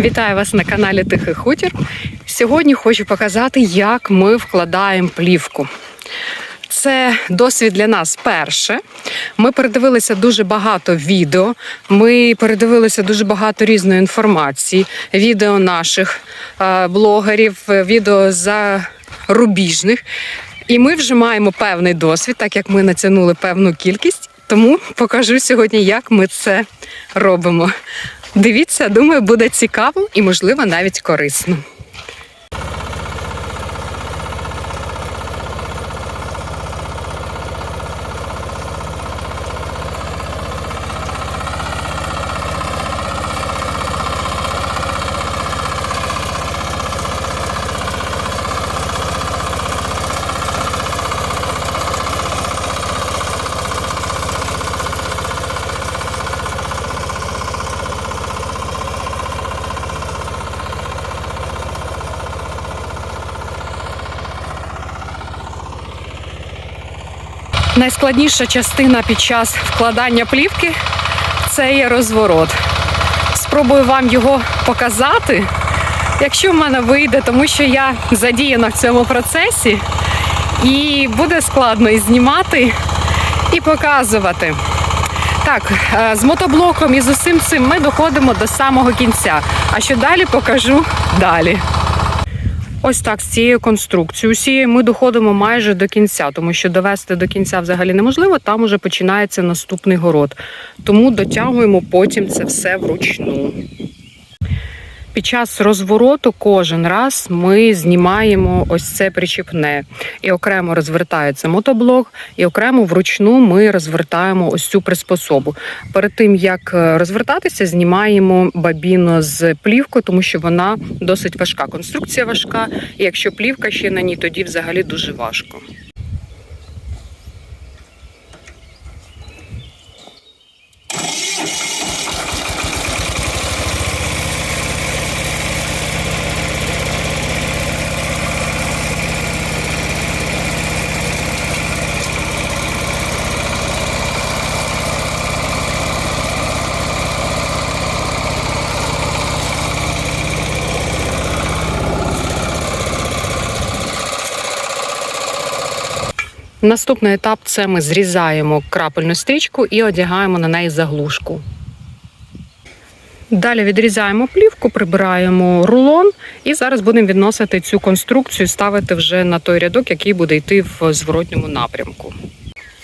Вітаю вас на каналі Тихий Хутір. Сьогодні хочу показати, як ми вкладаємо плівку. Це досвід для нас перше. Ми передивилися дуже багато відео. Ми передивилися дуже багато різної інформації, відео наших е, блогерів, відео зарубіжних. І ми вже маємо певний досвід, так як ми натягнули певну кількість. Тому покажу сьогодні, як ми це робимо. Дивіться, думаю, буде цікаво і, можливо, навіть корисно. Найскладніша частина під час вкладання плівки це є розворот. Спробую вам його показати, якщо в мене вийде, тому що я задіяна в цьому процесі, і буде складно і знімати і показувати. Так, е, з мотоблоком і з усім цим ми доходимо до самого кінця. А що далі покажу далі. Ось так з цією конструкцією. Усією ми доходимо майже до кінця, тому що довести до кінця взагалі неможливо. Там уже починається наступний город. Тому дотягуємо потім це все вручну. Під час розвороту кожен раз ми знімаємо ось це причіпне. І окремо розвертається мотоблок, і окремо вручну ми розвертаємо ось цю приспособу. Перед тим як е, розвертатися, знімаємо бабіну з плівкою, тому що вона досить важка. Конструкція важка, і якщо плівка ще на ній, тоді взагалі дуже важко. Наступний етап це ми зрізаємо крапельну стрічку і одягаємо на неї заглушку. Далі відрізаємо плівку, прибираємо рулон і зараз будемо відносити цю конструкцію, ставити вже на той рядок, який буде йти в зворотньому напрямку.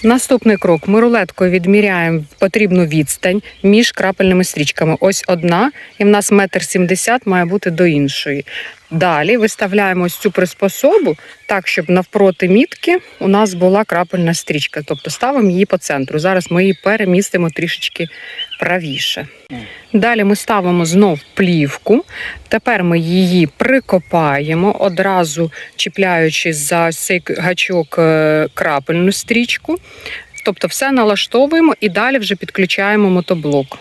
Наступний крок: ми рулеткою відміряємо потрібну відстань між крапельними стрічками. Ось одна, і в нас метр сімдесят має бути до іншої. Далі виставляємо ось цю приспособу так, щоб навпроти мітки у нас була крапельна стрічка. Тобто ставимо її по центру. Зараз ми її перемістимо трішечки правіше. Далі ми ставимо знов плівку. Тепер ми її прикопаємо, одразу чіпляючи за цей гачок е, крапельну стрічку. Тобто все налаштовуємо і далі вже підключаємо мотоблок.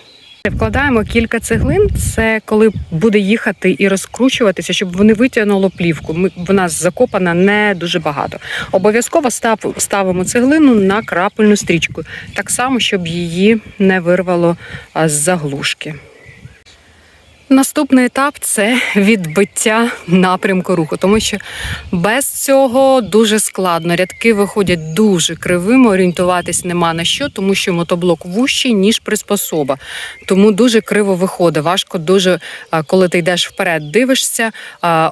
Вкладаємо кілька цеглин. Це коли буде їхати і розкручуватися, щоб вони витягнуло плівку. Ми вона закопана не дуже багато. Обов'язково став, ставимо цеглину на крапельну стрічку, так само, щоб її не вирвало з заглушки. Наступний етап це відбиття напрямку руху, тому що без цього дуже складно. Рядки виходять дуже кривими, орієнтуватись нема на що, тому що мотоблок вущий, ніж приспособа. Тому дуже криво виходить. Важко дуже, коли ти йдеш вперед, дивишся,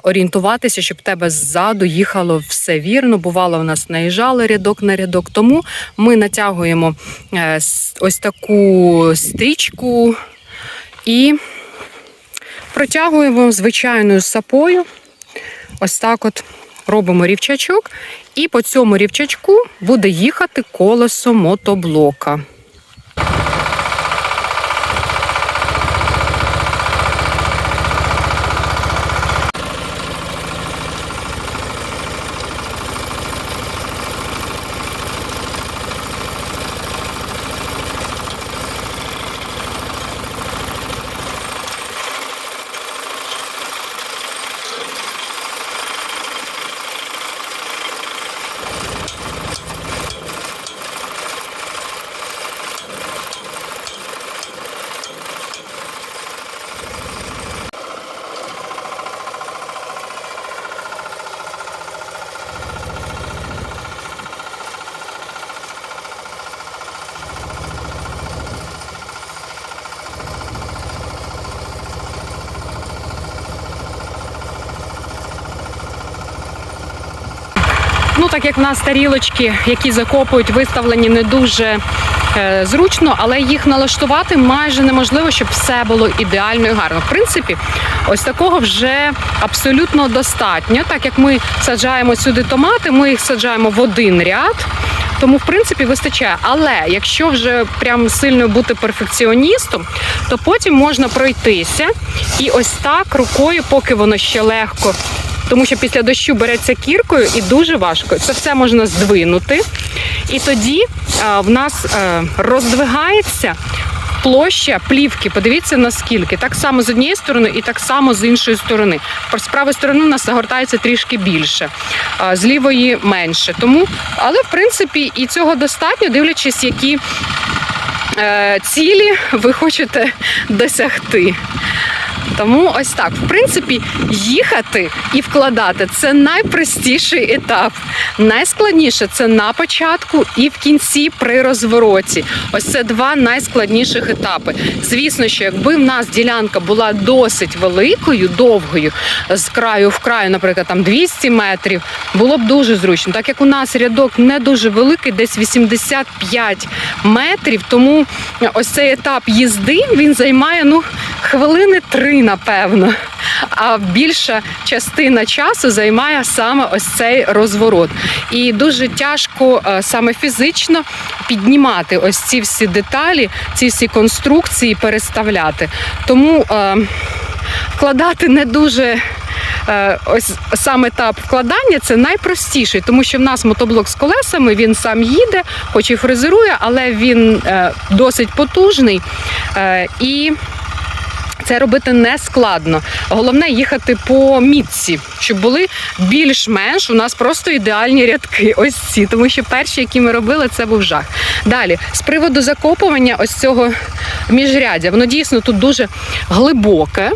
орієнтуватися, щоб тебе ззаду їхало все вірно. Бувало, в нас наїжджали рядок на рядок. Тому ми натягуємо е, ось таку стрічку і. Протягуємо звичайною сапою. Ось так от робимо рівчачок, і по цьому рівчачку буде їхати колесо мотоблока. Ну, так як в нас тарілочки, які закопують, виставлені не дуже е, зручно, але їх налаштувати майже неможливо, щоб все було ідеально і гарно. В принципі, ось такого вже абсолютно достатньо. Так як ми саджаємо сюди томати, ми їх саджаємо в один ряд. Тому, в принципі, вистачає. Але якщо вже прям сильно бути перфекціоністом, то потім можна пройтися і ось так рукою, поки воно ще легко. Тому що після дощу береться кіркою і дуже важко. Це все можна здвинути. І тоді е, в нас е, роздвигається площа плівки. Подивіться наскільки. Так само з однієї сторони і так само з іншої сторони. З правої сторони у нас загортається трішки більше, з лівої менше. Тому, але в принципі і цього достатньо, дивлячись, які е, цілі ви хочете досягти. Тому ось так. В принципі, їхати і вкладати це найпростіший етап. Найскладніше це на початку і в кінці при розвороті. Ось це два найскладніших етапи. Звісно, що якби в нас ділянка була досить великою, довгою, з краю в краю, наприклад, там 200 метрів, було б дуже зручно. Так як у нас рядок не дуже великий, десь 85 метрів, тому ось цей етап їзди він займає ну хвилини три, напевно. А більша частина часу займає саме ось цей розворот. І дуже тяжко е, саме фізично піднімати ось ці всі деталі, ці всі конструкції, переставляти. Тому е, вкладати не дуже. Е, Ось сам етап вкладання це найпростіший, тому що в нас мотоблок з колесами, він сам їде, хоч і фрезерує, але він е, досить потужний. І це робити не складно. Головне їхати по мітці, щоб були більш-менш у нас просто ідеальні рядки. Ось ці, тому що перші, які ми робили, це був жах. Далі, з приводу закопування ось цього міжряддя, воно дійсно тут дуже глибоке.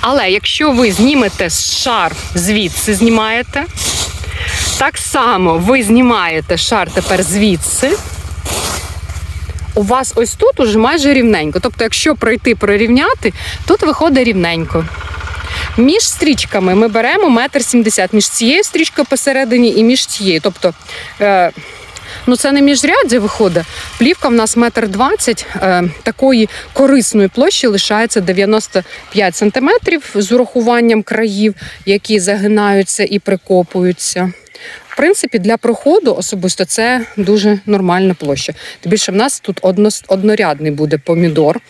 Але якщо ви знімете шар звідси, знімаєте, так само ви знімаєте шар тепер звідси у вас ось тут уже майже рівненько. Тобто, якщо пройти прорівняти, тут виходить рівненько. Між стрічками ми беремо метр сімдесят між цією стрічкою посередині і між цією. Тобто, е, ну це не міжряддя виходить. Плівка в нас метр двадцять. Е, такої корисної площі лишається 95 сантиметрів з урахуванням країв, які загинаються і прикопуються. В принципі, для проходу особисто це дуже нормальна площа. Тим більше в нас тут однорядний буде помідор.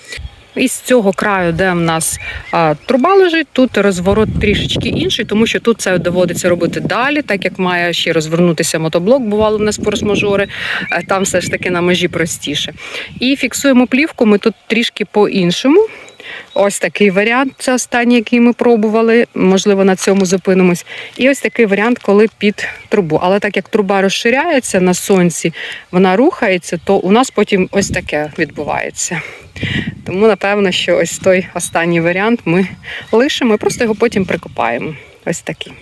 І з цього краю, де в нас а, труба лежить, тут розворот трішечки інший, тому що тут це доводиться робити далі, так як має ще розвернутися мотоблок, бувало в нас форс-мажори, е, там все ж таки на межі простіше. І фіксуємо плівку ми тут трішки по-іншому. Ось такий варіант, це останній, який ми пробували. Можливо, на цьому зупинимось. І ось такий варіант, коли під трубу. Але так як труба розширяється на сонці, вона рухається, то у нас потім ось таке відбувається. Тому, напевно, що ось той останній варіант ми лишимо і просто його потім прикопаємо. Ось такий.